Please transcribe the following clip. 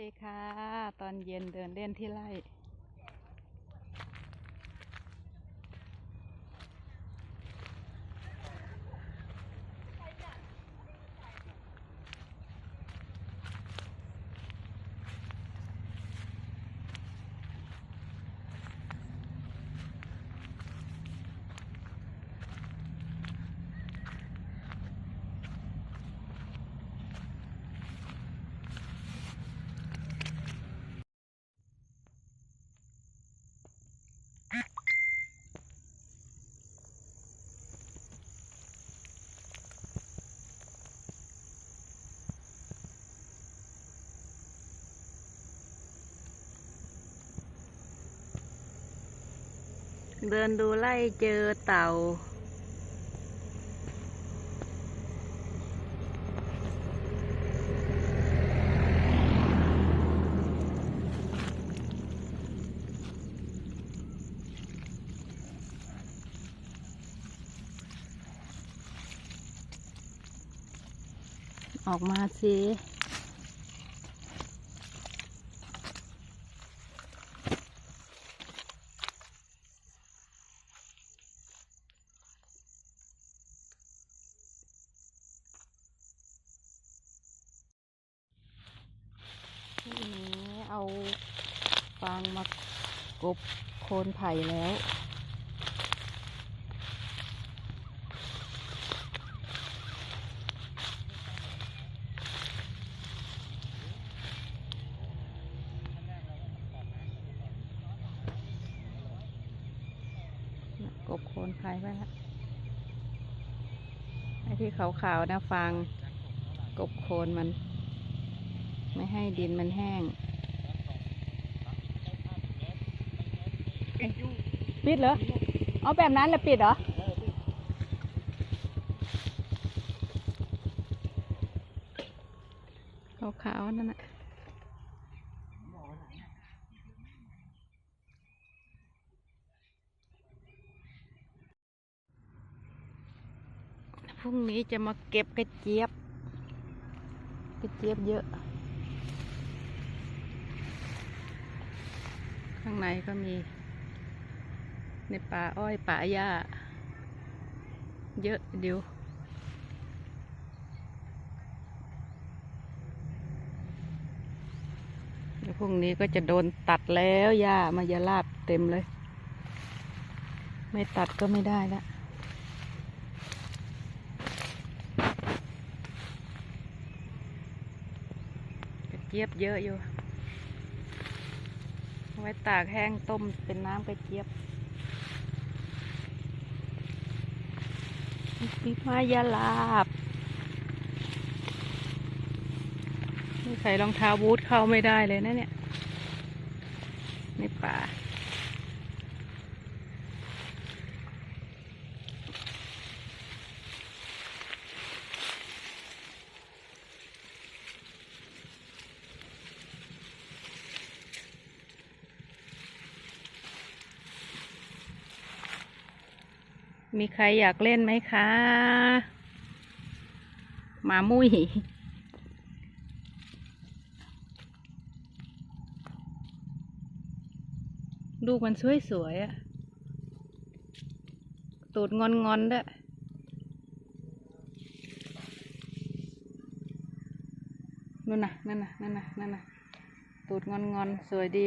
ดีค่ะ ตอนเย็นเดินเล่นที่ไร่ เดินดูไล่เจอเต่า ออกมาสิ ทีนี้ เอาฟางมากบโคนไผ่แล้ว กบโคนไผ่ไปแล้วไอ้ที่ขาวๆนะฟางกบโคนมัน ไม่ให้ดินมันแห้ง ปิดเหรอ เอาแบบนั้นแหละปิดเหรอ ขาวๆนั่นน่ะพรุ่งนี้จะมาเก็บกระเจี๊ยบ กระเจี๊ยบเยอะ ข้างในก็มี ในป่าอ้อยป่าหญ้า เยอะเดียวเดี๋ยวพรุ่งนี้ก็จะโดนตัดแล้วหญ้ามายาลาบเต็มเลย ไม่ตัดก็ไม่ได้ละกระเจี๊ยบเยอะอยู่ ไว้ตากแห้งต้มเป็นน้ำกระเจี๊ยบ ปีมายาลาบใส่รองเท้าบูทเข้าไม่ได้เลยนะเนี่ย ในป่า มีใครอยากเล่นไหมคะหมามุ้ยลูกมันสวยๆอะตูดงอนๆด้วยนู่นน่ะนั่นน่ะนั่นน่ะนั่นน่ะตูดงอนๆสวยดี